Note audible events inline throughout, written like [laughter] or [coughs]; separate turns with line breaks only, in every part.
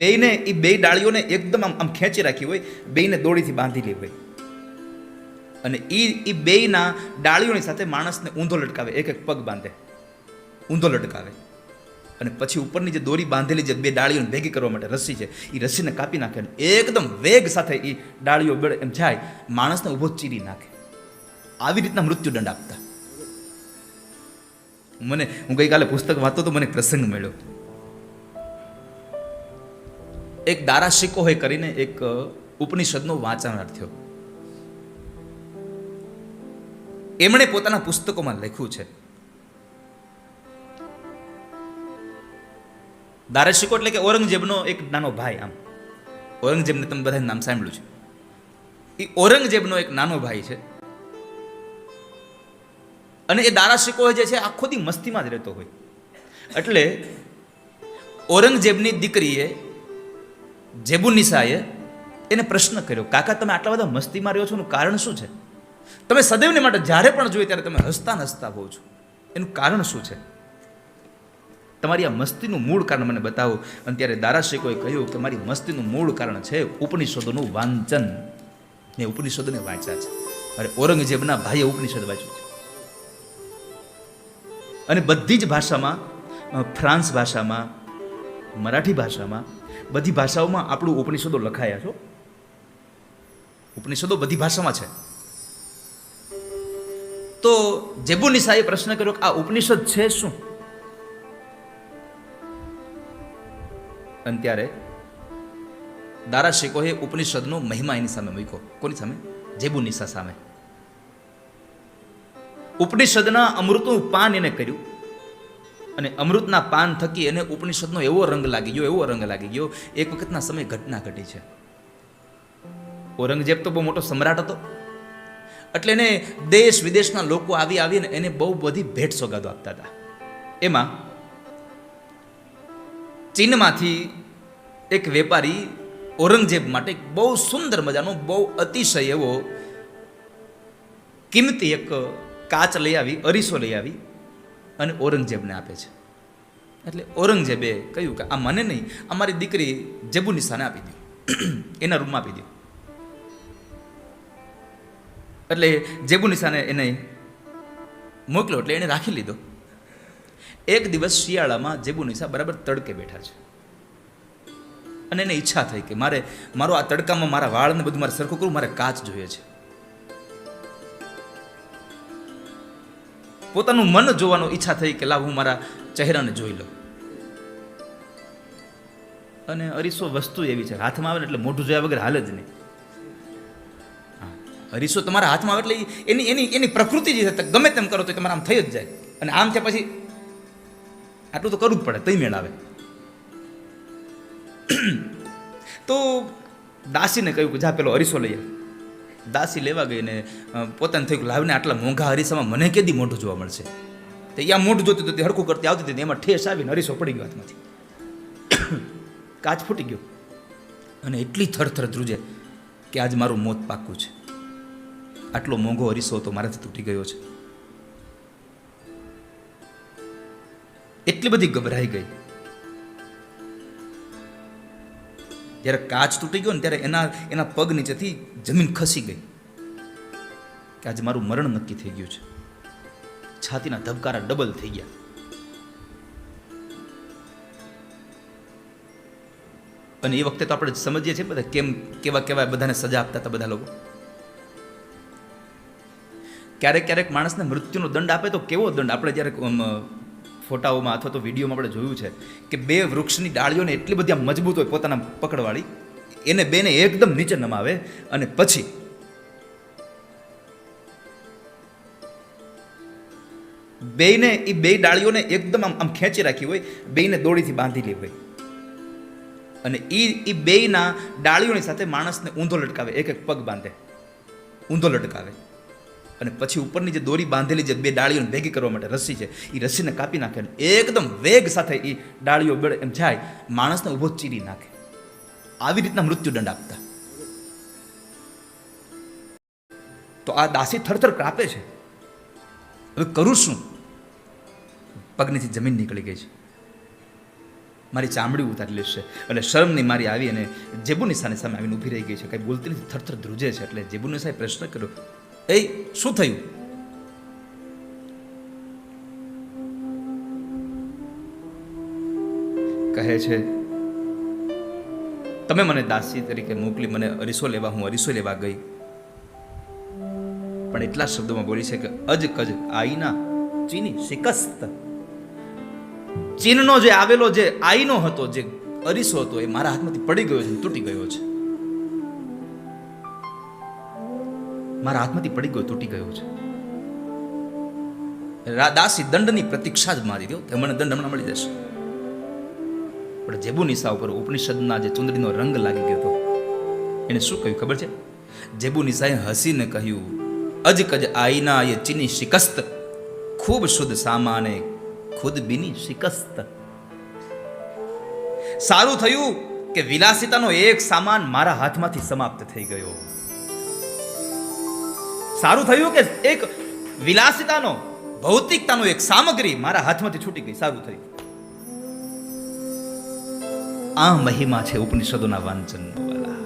બેયને એ બે ડાળીઓને એકદમ આમ આમ ખેંચી રાખી હોય, બેયને દોડીથી બાંધેલી હોય અને એ એ બેયના ડાળીઓની સાથે માણસને ઊંધો લટકાવે, એક એક પગ બાંધે. ઊંધો લટકાવે. અને પછી ઉપરની જે દોરી બાંધેલી જે બે ડાળીઓને ભેગી કરવા માટે રસ્સી છે એ રસ્સીને કાપી નાખે અને એકદમ વેગ સાથે એ ડાળીઓ બળે એમ જાય, માણસને ઊભો ચીરી નાખે. આવી રીતના મૃત્યુદંડ આપતા. મને હું ગઈકાલે પુસ્તક વાંચતો તો મને પ્રસંગ મળ્યો. એક દારા શિકોહે કરીને એક ઉપનિષદનો વાંચનાર થયો. એમણે પોતાના પુસ્તકોમાં લખ્યું છે. દારાશિકો એટલે કે ઔરંગઝેબનો એક નાનો ભાઈ આમ. ઔરંગઝેબને તમે બધા નામ સાંભળ્યું છે. એ ઔરંગઝેબનો એક નાનો ભાઈ છે. અને એ દારાશિકો જે છે, આખો દી મસ્તીમાં જ રહેતો હોય. એટલે ઔરંગઝેબની દીકરીએ જેબુનિસાએ એને પ્રશ્ન કર્યો, કાકા, તમે આટલા બધા મસ્તીમાં રહ્યો છો, એનું કારણ શું છે? તમે સદૈવને માટે જ્યારે પણ જોઈએ ત્યારે તમે હસતા હસતા હોવ છો. એનું કારણ શું છે? તમારી આ મસ્તીનું મૂળ કારણ મને બતાવો. અને ત્યારે દારા શેખોએ કહ્યું કે, મારી મસ્તીનું મૂળ કારણ છે ઉપનિષદોનું વાંચન. ને ઉપનિષદોને વાંચ્યા છે. અરે, ઔરંગઝેબના ભાઈએ ઉપનિષદ વાંચ્યું છે. અને બધી જ ભાષામાં ફ્રાન્સ ભાષામાં, મરાઠી ભાષામાં બધી ભાષાઓમાં આપણું ઉપનિષદો લખાયા છો? ઉપનિષદો બધી ભાષામાં છે. તો જેબુનિસાએ પ્રશ્ન કર્યો કે આ ઉપનિષદ છે શું? અને ત્યારે દારા ઉપનિષદનો મહિમા એની સામે મૂક્યો. કોની સામે? જેબુનિસા સામે. ઉપનિષદના અમૃતનું પાન એને કર્યું. અને અમૃતના પાન થકી એને ઉપનિષદનો એવો રંગ લાગી ગયો, એવો રંગ લાગી ગયો, એક વખતના સમય ઘટના ઘટી છે. ઔરંગઝેબ તો બહુ મોટો સમ્રાટ હતો. એટલે એને દેશ વિદેશના લોકો આવી આવીને એને બહુ બધી ભેટ સોગાદો આપતા હતા. એમાં ચીનમાંથી એક વેપારી ઔરંગઝેબ માટે બહુ સુંદર મજાનો, બહુ અતિશય એવો કિંમતી એક કાચ લઈ આવી, અરીસો લઈ આવી. અને ઔરંગઝેબને આપે છે. એટલે ઔરંગઝેબે કહ્યું કે, આ મને નહીં, આ મારી દીકરી જેબુનિસાને આપી દો. [clears throat] એના રૂમમાં આપી દો. એટલે જેબુનિસાને એને મોકલો, એટલે એને રાખી લીધો. એક દિવસ શિયાળામાં જેબુનિસા બરાબર તડકે બેઠા છે. અને એને ઈચ્છા થઈ કે, મારે, મારો આ તડકામાં મારા વાળને બધું મારે સરખું કરવું, મારે કાચ જોઈએ છે. પોતાનું મન જોવાનો ઈચ્છા થઈ કે લાવ હું મારા ચહેરાને જોઈ લઉં. અને અરીસો વસ્તુ એવી છે, હાથમાં આવે એટલે મોઢું જોયા વગર હાલ જ નહીં. અરીસો તમારા હાથમાં આવે એટલે એની એની એની પ્રકૃતિ જે છે ગમે તેમ કરો તો તમારે આમ થઈ જ જાય. અને આમ છે પછી આટલું તો કરવું જ પડે તઈ મેળ આવે. તો દાસીને કહ્યું કે જા પેલો અરીસો લઈ આવ. દાસી લેવા ગઈ ને પોતાને થયું લાવીને આટલા મોંઘા હરીસામાં મને કેદી મોઢું જોવા મળશે? તો યા મોઢું જોતી હતી હરખું કરતી આવતી હતી એમાં ઠેસ આવીને હરીસો પડી ગયો હાથમાંથી. [coughs] કાચ ફૂટી ગયો. અને એટલી થરથર ધ્રુજે કે આજ મારું મોત પાક્કું છે. આટલો મોંઘો હરીસો તો મારાથી તૂટી ગયો છે. એટલી બધી ગભરાઈ ગઈ. જ્યારે કાચ તૂટી ગયો ને ત્યારે એના એના પગ નીચેથી જમીન ખસી ગઈ. કે આજે મારું મરણ નક્કી થઈ ગયું છે. છાતીના ધબકારા ડબલ થઈ ગયા. અને એ વખતે તો આપણે સમજીએ છીએ બધા કેમ, કેવા કેવા બધાને સજા આપતા હતા બધા લોકો. ક્યારેક ક્યારેક માણસને મૃત્યુનો દંડ આપે તો કેવો દંડ? આપણે જ્યારે ફોટાઓમાં અથવા તો વિડીયોમાં આપણે જોયું છે કે બે વૃક્ષની ડાળીઓને એટલી બધી મજબૂત હોય, પોતાના પકડવાળી, એને બેને એકદમ નીચે નમાવે અને પછી બેયને, એ બે ડાળીઓને એકદમ આમ આમ ખેંચી રાખી હોય, બેયને દોડીથી બાંધેલી હોય. અને એ એ બેયના ડાળીઓની સાથે માણસને ઊંધો લટકાવે, એક એક પગ બાંધે, ઊંધો લટકાવે. અને પછી ઉપરની જે દોરી બાંધેલી જે બે ડાળીઓને ભેગી કરવા માટે રસ્સી છે એ રસીને કાપી નાખે એકદમ વેગ સાથે એ ડાળીઓ બળે એમ જાય, માણસને ઊભો ચીરી નાખે. આવી રીતના મૃત્યુદંડ આપતા. તો આ દાસી થરથર કાપે છે. હવે કરું શું? પગનીથી જમીન નીકળી ગઈ છે. મારી ચામડી ઉતારી લેશે. એટલે શરમની મારી આવી અને જેબુનિસાની સામે આવીને ઊભી રહી ગઈ છે. કંઈ બોલતી નથી, થરથર ધ્રુજે છે. એટલે જેબુનિસાએ પ્રશ્ન કર્યો એ શું થયું? કહે છે, તમે મને દાસી તરીકે મોકલી મને અરીસો લેવા, હું અરીસો લેવા ગઈ. પણ એટલા શબ્દોમાં બોલી છે કે અજ કજ આઈના ચીની શિકસ્ત. ચીનનો જે આવેલો જે આઈનો હતો, જે અરીસો હતો, એ મારા હાથમાંથી પડી ગયો છે તૂટી ગયો છે. મારા હાથમાંથી પડી ગયો, તૂટી ગયો છે. દાસી દંડની પ્રતીક્ષા જ મારી દો કે મને દંડ હમણાં મળી જશે. પણ જેબુ નિશા ઉપર ઉપનિષદના જે ચુંદડીનો રંગ લાગી ગયો હતો એને શું કહ્યું ખબર છે? જેબુ નિશાએ હસીને કહ્યું, અજ કજ આઈના એ ચીની શિકસ્ત, ખૂબ શુદ્ધ સામાને ખુદ બીની શિકસ્ત. સારું થયું કે વિલાસિતાનો એક સામાન મારા હાથમાંથી સમાપ્ત થઈ ગયો. સારું થયું કે એક વિલાસિતાનો, ભૌતિકતાનો એક સામગ્રી મારા હાથમાંથી છૂટી ગઈ? સારું થયું. આ મહિમા છે ઉપનિષદોના વાંચનનો વાલા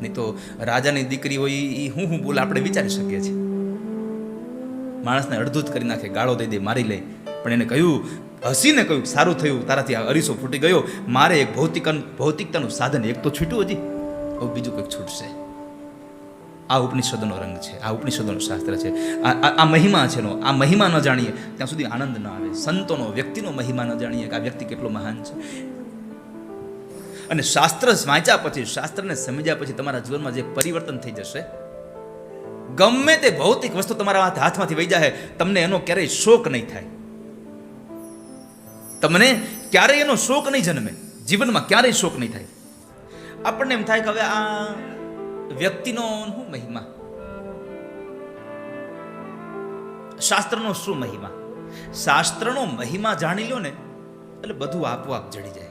નહીં તો રાજાની દીકરી હોય એ હું હું બોલ આપણે વિચારી શકીએ છીએ. માણસને અડધૂત કરી નાખે, ગાળો દઈ દે, મારી લે. પણ એને કહ્યું, હસીને કહ્યું, સારું થયું, તારાથી આ અરીસો ફૂટી ગયો. મારે એક ભૌતિક ભૌતિકતાનું સાધન એક તો છૂટ્યું હજી. બીજું કંઈક છૂટશે. આ ઉપનિષદનો રંગ છે, આ ઉપનિષદોનું શાસ્ત્ર છે. આ મહિમા છે નો આ મહિમા ન જાણીએ, ત્યાં સુધી આનંદ ન આવે. સંતોનો, વ્યક્તિનો મહિમા ન જાણીએ કે આ વ્યક્તિ કેટલો મહાન છે. અને શાસ્ત્ર વાંચ્યા પછી, શાસ્ત્રને સમજ્યા પછી તમારા જીવનમાં જે પરિવર્તન થઈ જશે, ગમે તે ભૌતિક વસ્તુ તમારા હાથ- હાથમાંથી વહી જાય તમને એનો ક્યારેય શોક નહીં થાય. તમને ક્યારેય એનો શોક નહીં જન્મે. જીવનમાં ક્યારેય શોક નહીં થાય. આપણને એમ થાય કે હવે આ વ્યક્તિનો શું મહિમા? શાસ્ત્રનો શું મહિમા? શાસ્ત્રનો મહિમા જાણી લો ને, એટલે બધું આપોઆપ જડી જાય.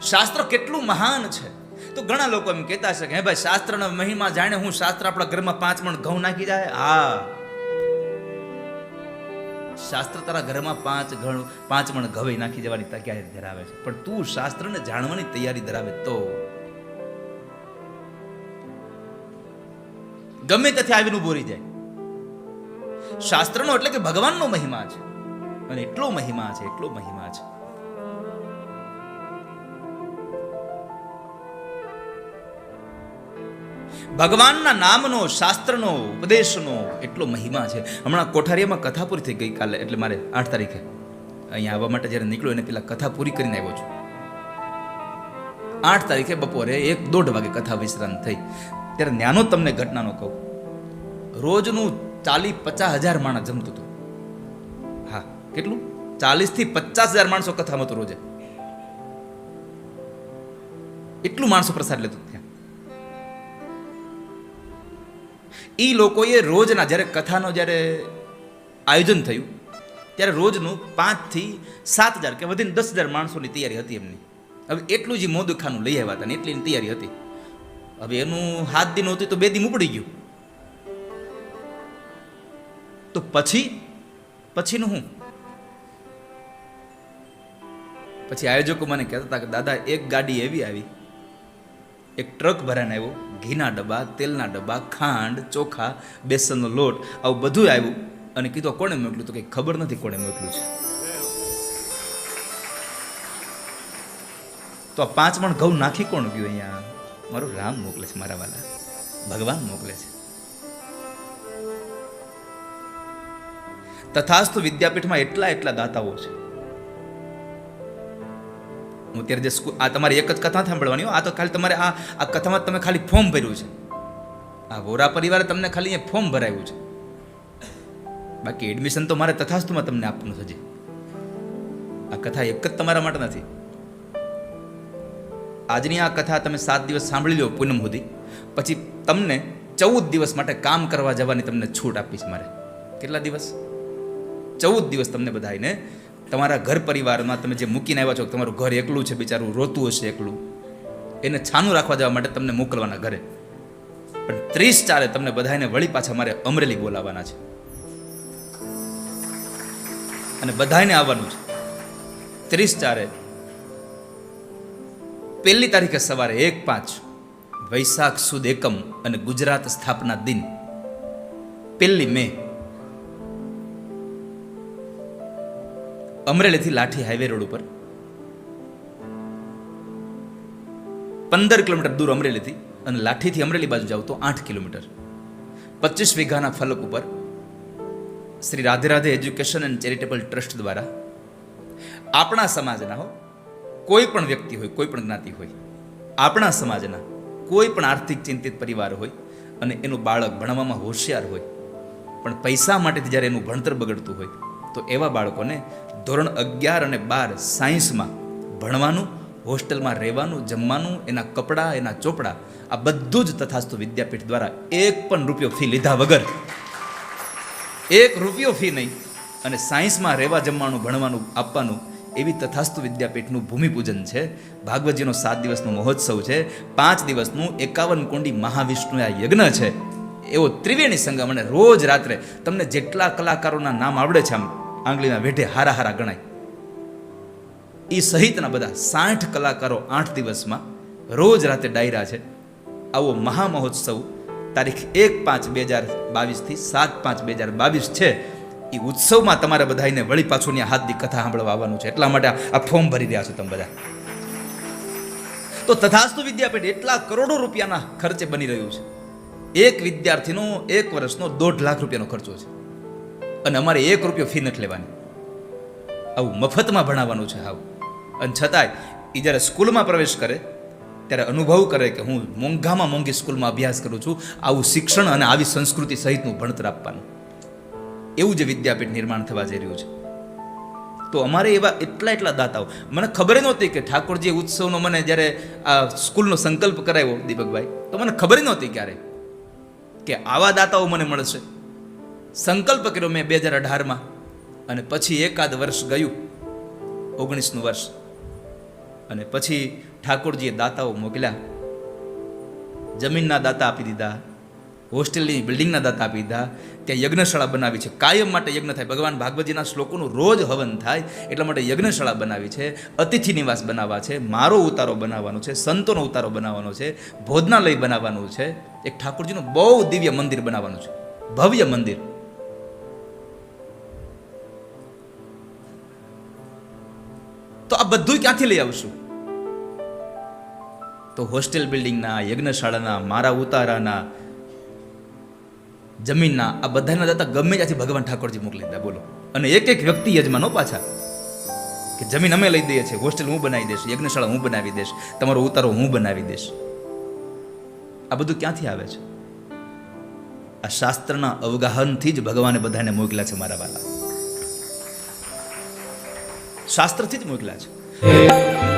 શાસ્ત્ર કેટલું મહાન છે. તો ઘણા લોકો એમ કહેતા છે કે, હે ભાઈ, શાસ્ત્રનો મહિમા જાણે હું શાસ્ત્ર આપણા ઘરમાં પાંચ મણ ઘઉં નાખી જાય? હા. શાસ્ત્ર તારા ઘરમાં પાંચ ઘણ પાંચ મણ ઘવે નાખી જવાની તૈયારી ધરાવે છે. પણ તું શાસ્ત્રને જાણવાની તૈયારી ધરાવે તો ગમે ત્યાંથી આવીને ઊભો રહી જાય. શાસ્ત્રનો એટલે કે ભગવાનનો મહિમા છે. અને એટલો મહિમા છે, એટલો મહિમા છે. ભગવાનના નામનો, શાસ્ત્રનો, ઉપદેશનો એટલો મહિમા છે. હમણાં કોઠારીયામાં કથા પૂરી થઈ ગઈ કાલે, એટલે મારે આઠ તારીખે. અહીંયા આવવા માટે જ્યારે નીકળ્યો એને પેલા કથા પૂરી કરીને આવ્યો છું. આઠ તારીખે બપોરે એક દોઢ વાગે કથા વિશ્રાંત થઈ. ત્યારે ન્યાનો તમને ઘટનાનો કહું. રોજનું ચાલી પચાસ હજાર માણસ જમતું હતું. હા, કેટલું? ચાલીસથી પચાસ હજાર માણસો કથામાં હતું રોજે. એટલું માણસો પ્રસાદ લેતું ત્યાં. એ લોકોએ રોજના જ્યારે કથાનો જ્યારે આયોજન થયું, ત્યારે રોજનું પાંચથી સાત હજાર કે વધીને દસ હજાર માણસોની તૈયારી હતી એમની. હવે એટલું જ મોદુખાનું લઈ આવ્યા હતા ને એટલી તૈયારી હતી. હવે એનું હાથ દિન હતું તો બે દિન ઉપડી ગયું. તો પછી, પછીનું હું? પછી આયોજકો મને કહેતા હતા કે, દાદા, એક ગાડી એવી આવી. એક ટ્રક ભરાને આવ્યો. ઘીના ડબ્બા, તેલના ડબ્બા, ખાંડ, ચોખા, બેસનનો લોટ, આવું બધું આવ્યું. અને કીધું કોણે મોકલ્યું? તો કંઈ ખબર નથી કોણે મોકલ્યું છે. તો આ પાંચ મણ ઘઉં નાખી કોણ ગયું અહીંયા? મારો રામ મોકલે છે, મારા વાલા. ભગવાન મોકલે છે. તથાસ્તુ વિદ્યાપીઠમાં એટલા એટલા દાતાઓ છે. હું ત્યારે જે સ્કૂલ આ તમારી એક જ કથા સાંભળવાની. આ તો ખાલી તમારે આ આ કથામાં તમે ખાલી ફોર્મ ભર્યું છે. આ વોરા પરિવારે તમને ખાલી અહીંયા ફોર્મ ભરાયું છે. બાકી એડમિશન તો મારે તથાસ્તુમાં તમને આપવાનું છે આ કથા એક જ તમારા માટે નથી. આજની આ કથા તમે સાત દિવસ સાંભળી લો પૂનમ સુધી પછી તમને ચૌદ દિવસ માટે કામ કરવા જવાની તમને છૂટ આપીશ મારે. કેટલા દિવસ? ચૌદ દિવસ તમને બધાને તમારા ઘર પરિવારમાં તમે જે મૂકીને આવ્યા છો, તમારું ઘર એકલું છે બિચારું, રોતું હશે એકલું. એને છાનું રાખવા જવા માટે તમને મોકલવાના ઘરે. પણ ત્રીસ ચારે તમને બધાને વળી પાછા મારે અમરેલી બોલાવવાના છે. અને બધાને આવવાનું છે. ત્રીસ ચારે પહેલી તારીખે સવારે એક પાંચ વૈશાખ સુદ એકમ અને ગુજરાત સ્થાપના દિન. પહેલી મે. અમરેલીથી લાઠી હાઈવે રોડ ઉપર. પંદર કિલોમીટર દૂર અમરેલીથી અને લાઠીથી અમરેલી બાજુ જાવ તો આઠ કિલોમીટર. પચીસ વીઘાના ફલક ઉપર Shri Radhe Radhe education and charitable trust દ્વારા આપણા સમાજના હો કોઈ પણ વ્યક્તિ હોય, કોઈ પણ જ્ઞાતિ હોય, આપણા સમાજના કોઈ પણ આર્થિક ચિંતિત પરિવાર હોય અને એનું બાળક ભણવામાં હોશિયાર હોય, પણ પૈસા માટેથી જ્યારે એનું ભણતર બગડતું હોય, તો એવા બાળકોને ધોરણ અગિયાર અને બાર સાયન્સમાં ભણવાનું, હોસ્ટેલમાં રહેવાનું, જમવાનું, એના કપડાં, એના ચોપડા, આ બધું જ તથાસ્તુ વિદ્યાપીઠ દ્વારા એક પણ રૂપિયો ફી લીધા વગર. એક રૂપિયો ફી નહીં, અને સાયન્સમાં રહેવા જમવાનું, ભણવાનું, આપવાનું એવી તથાસ્તુ વિદ્યાપીઠનું ભૂમિપૂજન છે. ભાગવતજીનો સાત દિવસનો મહોત્સવ છે. પાંચ દિવસનું એકાવન કોંડી મહાવિષ્ણુ આ યજ્ઞ છે. એવો ત્રિવેણી સંગમ અને રોજ રાત્રે તમને જેટલા કલાકારોના નામ આવડે છે આમ આંગળીના વેઢે હારા હારા ગણાય. એ સહિતના બધા સાઠ કલાકારો આઠ દિવસમાં રોજ રાતે ડાયરા છે. આવો મહામહોત્સવ તારીખ એક પાંચ બે હજાર બાવીસથી સાત પાંચ બે હજાર બાવીસ છે. એ ઉત્સવમાં તમારે બધાને વળી પાછું ત્યાં હાથની કથા સાંભળવા આવવાનું છે. એટલા માટે આ ફોર્મ ભરી રહ્યા છો તમે બધા. તો તથાસ્તુ વિદ્યાપીઠ એટલા કરોડો રૂપિયાના ખર્ચે બની રહ્યું છે. એક વિદ્યાર્થીનો એક વર્ષનો દોઢ લાખ રૂપિયાનો ખર્ચો છે. અને અમારે એક રૂપિયો ફી નથી લેવાની. આવું મફતમાં ભણાવવાનું છે આવું. અને છતાંય એ જ્યારે સ્કૂલમાં પ્રવેશ કરે, ત્યારે અનુભવ કરે કે હું મોંઘામાં મોંઘી સ્કૂલમાં અભ્યાસ કરું છું. આવું શિક્ષણ અને આવી સંસ્કૃતિ સહિતનું ભણતર આપવાનું. એવું જે વિદ્યાપીઠ નિર્માણ થવા જઈ રહ્યું છે. તો અમારે એવા એટલા એટલા દાતાઓ. મને ખબર નહોતી કે ઠાકોરજી ઉત્સવનો મને જ્યારે આ સ્કૂલનો સંકલ્પ કરાવ્યો દીપકભાઈ, તો મને ખબર નહોતી ક્યારે કે આવા દાતાઓ મને મળશે. સંકલ્પ કર્યો મેં બે હજાર અઢારમાં અને પછી એકાદ વર્ષ ગયું, ઓગણીસનું વર્ષ. અને પછી ઠાકોરજીએ દાતાઓ મોકલ્યા, જમીનના દાતા આપી દીધા હોસ્ટેલની બિલ્ડિંગના દાતા આપી દીધા ત્યાં યજ્ઞશાળા બનાવી છે. કાયમ માટે યજ્ઞ થાય. ભગવાન ભાગવતજીના શ્લોકોનું રોજ હવન થાય એટલા માટે યજ્ઞશાળા બનાવી છે. અતિથિ નિવાસ બનાવવા છે. મારો ઉતારો બનાવવાનો છે. સંતોનો ઉતારો બનાવવાનો છે. ભોજનાલય બનાવવાનું છે. એક ઠાકોરજીનું બહુ દિવ્ય મંદિર બનાવવાનું છે. ભવ્ય મંદિર. તો આ બધું ક્યાંથી લઈ આવશું? તો હોસ્ટેલ બિલ્ડિંગના, યજ્ઞશાળાના, મારા ઉતારાના જમીનના આ બધાના દાતા ગમે ત્યાંથી ભગવાન ઠાકોરજી મોકલી દીધા બોલો. અને એક એક વ્યક્તિ યજમાનો પાછા કે જમીન અમે લઈ દઈએ છીએ, હોસ્ટેલ હું બનાવી દઈશ, યજ્ઞશાળા હું બનાવી દઈશ, તમારો ઉતારો હું બનાવી દઈશ. આ બધું ક્યાંથી આવે છે? આ શાસ્ત્રના અવગાહનથી જ ભગવાને બધાને મોકલ્યા છે મારા વાલા. શાસ્ત્રથી જ મોકલ્યા છે.